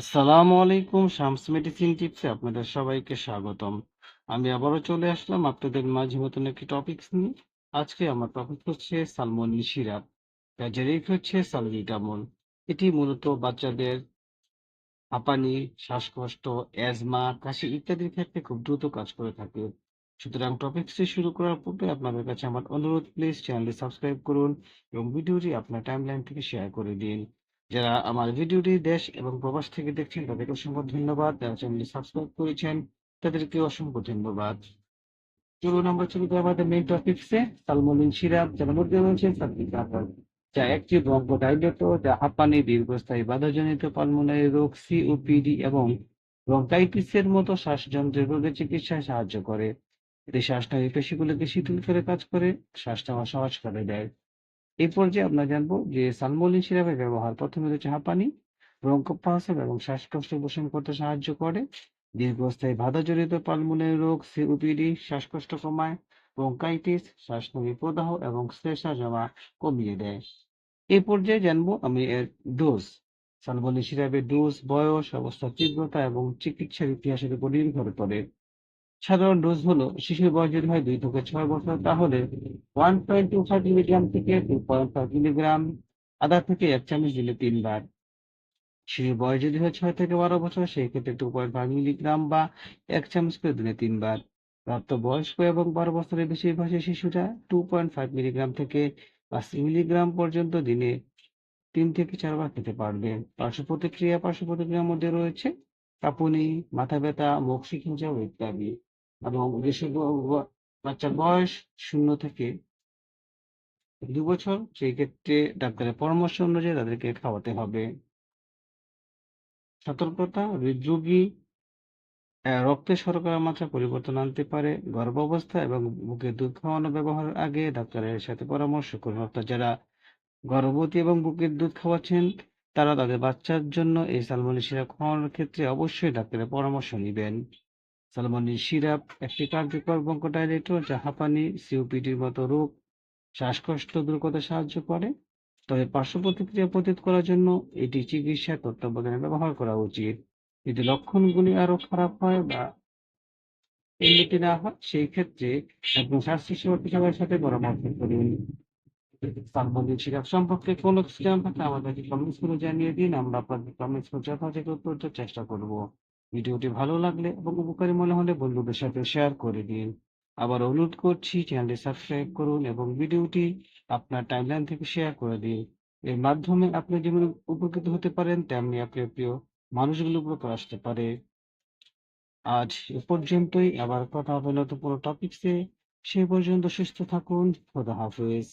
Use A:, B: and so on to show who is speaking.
A: আসসালামু আলাইকুম, শামস মেডিসিন টিপসে আপনাদের সবাইকে স্বাগতম। আমি আবারও চলে আসলাম আপনাদের মাঝে মতন একটি টপিকস নিয়ে। আজকে আমার টপিক হচ্ছে সালমন সিরাপ রেট হচ্ছে সালবিটামল এটি মূলত বাচ্চাদের হাঁপানি, শ্বাসকষ্ট অ্যাজমা কাশি ইত্যাদির ক্ষেত্রে খুব দ্রুত কাজ করে থাকে। সুতরাং টপিকসটি শুরু করার পূর্বে আপনাদের কাছে আমার অনুরোধ প্লিজ চ্যানেলটি সাবস্ক্রাইব করুন এবং ভিডিওটি আপনার টাইমলাইন থেকে শেয়ার করে দিন। যারা আমার ভিডিওটি দেশ এবং প্রবাস থেকে দেখছেন, তাদেরকে অসংখ্য ধন্যবাদ। যারা চ্যানেলটি সাবস্ক্রাইব করেছেন, তাদেরকে অসংখ্য ধন্যবাদ। চলুন আমরা চলে যাই আমাদের মেইন টপিকসে সালমোনিল সিরাপ যার সালবিটামল যা একটি বঙ্গ ব্রঙ্কোডাইলেটর যা হাঁপানি, দীর্ঘস্থায়ী বাধাজনিত পালমোনারি রোগ সিওপিডি এবং ব্রঙ্কাইটিসের মতো শ্বাসযন্ত্রের রোগের চিকিৎসায় সাহায্য করে। এটি শ্বাসনালী পেশিগুলোকে শিথিল করে কাজ করে, শ্বাস নেওয়া সহজ করে দেয়। এই পর্যায়ে আমরা জানব যে সালমোলিন সিরাপের ব্যবহার, প্রথমে রয়েছে হাঁপানি ব্রঙ্কোপ্লাসম এবং শ্বাসকষ্ট উপশম করতে সাহায্য করে। দীর্ঘস্থায়ী বাধাজনিত পালমোনারি রোগ, সিওপিডি, শ্বাসকষ্ট কমায়, ব্রঙ্কাইটিস শ্বাসনলী প্রদাহ এবং শ্লেষা জমা কমিয়ে দেয়। এই পর্যায়ে জানব আমি এর ডোজ। সালমোনিল সিরাপের ডোজ, বয়স, অবস্থার তীব্রতা এবং চিকিৎসার ইতিহাসের উপর নির্ভর করে। সাধারণ ডোজ হলো শিশুর বয়স যদি হয় দুই থেকে ছয় বছর, তাহলে one point two five milligram থেকে টু পয়েন্ট ফাইভ মিলিগ্রাম আধা থেকে এক চামচ দিলে তিনবার। শিশুর বয়স যদি হয় ছয় থেকে বারো বছর সেই ক্ষেত্রে টু পয়েন্ট ফাইভ মিলিগ্রাম বা এক চামচ করে দিনে তিনবার। প্রাপ্তবয়স্ক এবং বারো বছরের বেশি বয়সী শিশুরা টু পয়েন্ট ফাইভ মিলিগ্রাম থেকে পাঁচ মিলিগ্রাম পর্যন্ত দিনে তিন থেকে চারবার খেতে পারবে। পার্শ্ব প্রতিক্রিয়া, পার্শ্ব প্রতিক্রিয়ার মধ্যে রয়েছে কাঁপুনি, মাথা ব্যথা, মুখ শিখিঞ্চাও ইত্যাদি। এবং যেসব বাচ্চার বয়স শূন্য থেকে দু বছর। সেই ক্ষেত্রে ডাক্তারের পরামর্শ অনুযায়ী তাদেরকে খাওয়াতে হবে। সতর্কতা, হৃদরোগী রক্তে শর্করার মাত্রা পরিবর্তন আনতে পারে, গর্ভাবস্থা এবং বুকে দুধ খাওয়ানো ব্যবহারের আগে ডাক্তারের সাথে পরামর্শ করুন। অর্থাৎ যারা গর্ভবতী এবং বুকের দুধ খাওয়াচ্ছেন, তারা তাদের বাচ্চার জন্য এই সালমনি সিরাপ খাওয়ানোর ক্ষেত্রে অবশ্যই ডাক্তারের পরামর্শ নেবেন। সালমনি সিরাপ, একটি কার্যকর ব্রঙ্কোডাইলেটর যা হাঁপানি সিওপিডির মতো রোগ, শ্বাসকষ্ট দূর করতে সাহায্য করে। তবে পার্শ্ব প্রতিক্রিয়া প্রতিরোধ করার জন্য এটি চিকিৎসা তত্ত্বাবধানে ব্যবহার করা উচিত। যদি লক্ষণগুলি আরও খারাপ হয় বা এমনিতে না হয়, সেই ক্ষেত্রে একজন স্বাস্থ্য সেবা পেশাদারের সাথে পরামর্শ করুন। সালমনি সিরাপ সম্পর্কে কোনো কিছু থাকলে আমাদেরকে কমেন্টস করে জানিয়ে দিন, আমরা আপনাদের কমেন্টস যথাযথ উত্তর চেষ্টা করব। ভিডিওটি ভালো লাগলে এবং উপকারী মনে হলে বন্ধুদের সাথে শেয়ার করে দিন। আবার অনুরোধ করছি চ্যানেলটি সাবস্ক্রাইব করুন এবং ভিডিওটি আপনার টাইমলাইন থেকে শেয়ার করে দিন। এর মাধ্যমে আপনি যেমন উপকৃত হতে পারেন, তেমনি আপনার প্রিয় মানুষগুলোর উপকার আসতে পারে। আজ এ পর্যন্তই। আবার কথা হবে নতুন কোনো টপিকসে সে পর্যন্ত সুস্থ থাকুন। খোদা হাফেজ।